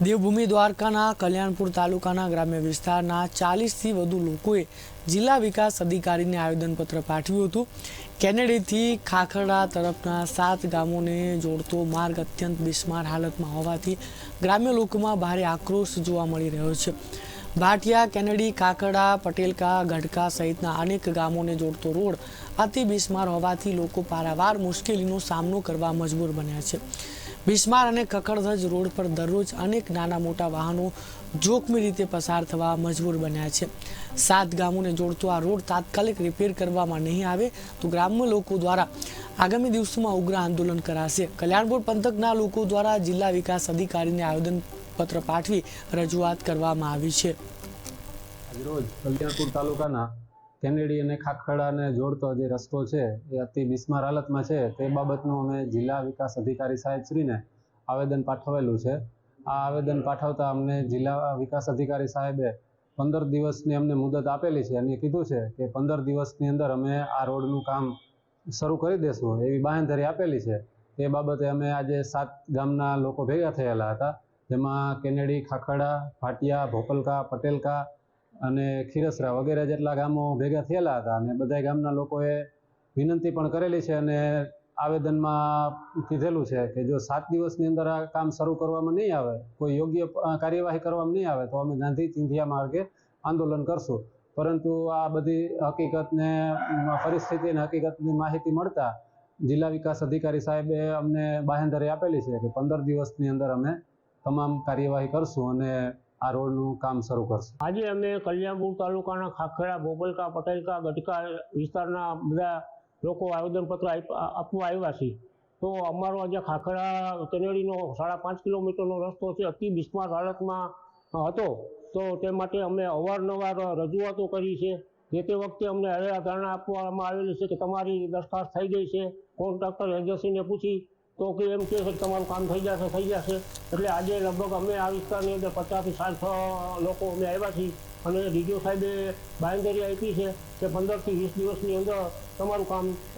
દેવભૂમિ દ્વારકાના કલ્યાણપુર તાલુકાના ગ્રામ્ય વિસ્તારના ચાલીસથી વધુ લોકોએ જિલ્લા વિકાસ અધિકારીને આવેદનપત્ર પાઠવ્યું હતું. કેનેડીથી ખાખરડા તરફના સાત ગામોને જોડતો માર્ગ અત્યંત બિસ્માર હાલતમાં હોવાથી ગ્રામ્ય લોકોમાં ભારે આક્રોશ જોવા મળી રહ્યો છે. ભાટિયા, કેનેડી કાકડા પટેલકા, ગઢકા સહિતના અનેક ગામોને જોડતો રોડ અતિ બિસ્માર હોવાથી લોકો પારાવાર મુશ્કેલીનો સામનો કરવા મજબૂર બન્યા છે. બિસ્માર અને કકડધજ રોડ પર દરરોજ અનેક નાના મોટા વાહનો જોખમી રીતે પસાર થવા મજબૂર બન્યા છે. સાત ગામોને જોડતો આ રોડ તાત્કાલિક રિપેર કરવામાં નહીં આવે તો ગ્રામ્ય લોકો દ્વારા આગામી દિવસોમાં ઉગ્ર આંદોલન કરાશે. કલ્યાણપુર પંથકના લોકો દ્વારા જિલ્લા વિકાસ અધિકારીને આવેદનપત્ર પાઠવી રજૂઆત કરવામાં આવી છે. કલ્યાણપુર તાલુકાના કેનેડી અને ખાખડાને જોડતો જે રસ્તો છે, એ અતિ બિસ્માર હાલતમાં છે. તે બાબતનું અમે જિલ્લા વિકાસ અધિકારી સાહેબશ્રીને આવેદન પાઠવેલું છે. આ આવેદન પાઠવતા અમને જિલ્લા વિકાસ અધિકારી સાહેબે પંદર દિવસની અમને મુદત આપેલી છે અને કીધું છે કે પંદર દિવસની અંદર અમે આ રોડનું કામ શરૂ કરી દેશું એવી બાંહેધરી આપેલી છે. તે બાબતે અમે આજે સાત ગામના લોકો ભેગા થયેલા હતા, જેમાં કેનેડી ખાખડા ભાટિયા, ભોપલકા, પટેલકા અને ખીરસરા વગેરે જેટલા ગામો ભેગા થયેલા હતા અને બધા ગામના લોકોએ વિનંતી પણ કરેલી છે અને આવેદનમાં કીધેલું છે કે જો સાત દિવસની અંદર આ કામ શરૂ કરવામાં નહીં આવે, કોઈ યોગ્ય કાર્યવાહી કરવામાં નહીં આવે તો અમે ગાંધી ચિંધિયા માર્ગે આંદોલન કરશું. પરંતુ આ બધી હકીકતને પરિસ્થિતિ અને હકીકતની માહિતી મળતા જિલ્લા વિકાસ અધિકારી સાહેબે અમને બાહેંધરી આપેલી છે કે પંદર દિવસની અંદર અમે તમામ કાર્યવાહી કરશું અને આ રોડનું કામ શરૂ કરશે. આજે અમે કલ્યાણપુર તાલુકાના ખાખરા બોપલકા પટેલકા, ગઢકા વિસ્તારના બધા લોકો આવેદનપત્ર આપ- આપવા આવ્યા છે તો અમારો આજે ખાખરા કેનેડીનો સાડા પાંચ કિલોમીટરનો રસ્તો છે. અતિ બિસ્માર હાલતમાં હતો. તો તે માટે અમે અવારનવાર રજૂઆતો કરી છે જે તે વખતે અમને હરેલા ધારણા આપવામાં આવેલી છે કે તમારી દરખાસ્ત થઈ ગઈ છે. કોન્ટ્રાક્ટર એજન્સીને પૂછી તો કે એમ કે તમારું કામ થઈ જશે થઈ જશે. એટલે આજે લગભગ અમે આ વિસ્તારની અંદર પચાસથી અ, લોકો અમે આવ્યા છીએ. અને ડીડીઓ સાહેબે બાંયધરી આપી છે કે પંદરથી વીસ દિવસની અંદર તમારું કામ